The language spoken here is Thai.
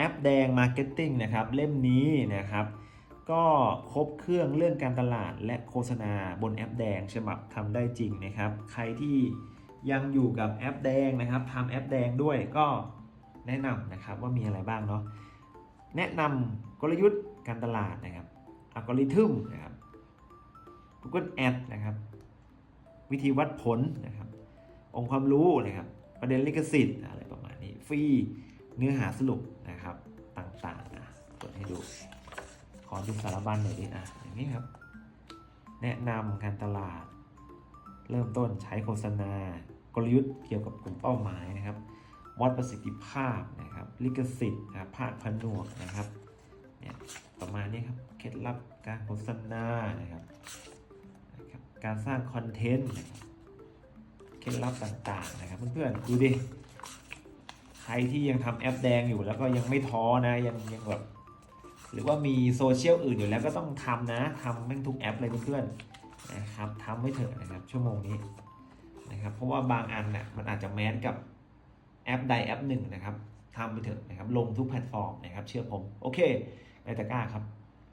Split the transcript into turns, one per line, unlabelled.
แอปแดง Marketing นะครับเล่มนี้นะครับ ก็ครบเครื่องเรื่องการตลาดและโฆษณาบนแอปแดงฉบับทำได้จริงนะครับ ใครที่ยังอยู่กับแอปแดงนะครับทำแอปแดงด้วยก็แนะนำนะครับว่ามีอะไรบ้างเนาะแนะนำกลยุทธ์การตลาดนะครับอัลกอริทึมนะครับ Google Ad นะครับ วิธีวัดผลนะครับ องค์ความรู้นะครับ ประเด็นลิขสิทธิ์อะไรประมาณนี้ ฟรีเนื้อหาสรุป ต่างๆนะเปิดให้ดู ขอดูสารบัญหน่อยดิอะอย่างนี้ครับ แนะนำการตลาด เริ่มต้นใช้โฆษณากลยุทธ์เกี่ยวกับกลุ่มเป้าหมายนะครับ วัดประสิทธิภาพนะครับ ลิขสิทธิ์นะครับภาคผนวกนะครับเนี่ยประมาณนี้ครับ เคล็ดลับการโฆษณานะครับนะครับ การสร้างคอนเทนต์นะครับ เคล็ดลับต่างๆนะครับเพื่อนๆดูดิ รที่ยังทำแอปแดงอยู่แล้วก็ยังไม่ท้อนะยังยังแบบหรือว่ามีโซเชียลอื่นอยู่แล้วก็ต้องทำนะทำแม่งทุกแอปเลยเพื่อนๆนะครับทำไว้เถอะนะครับชั่วโมงนี้นะครับเพราะว่าบางอันเนี่ยมันอาจจะแมสกับแอปใดแอปหนึ่งนะครับทำไปเถอะนะครับลงทุกแพลตฟอร์มนะครับเชื่อผมโอเคในตะกร้าครับ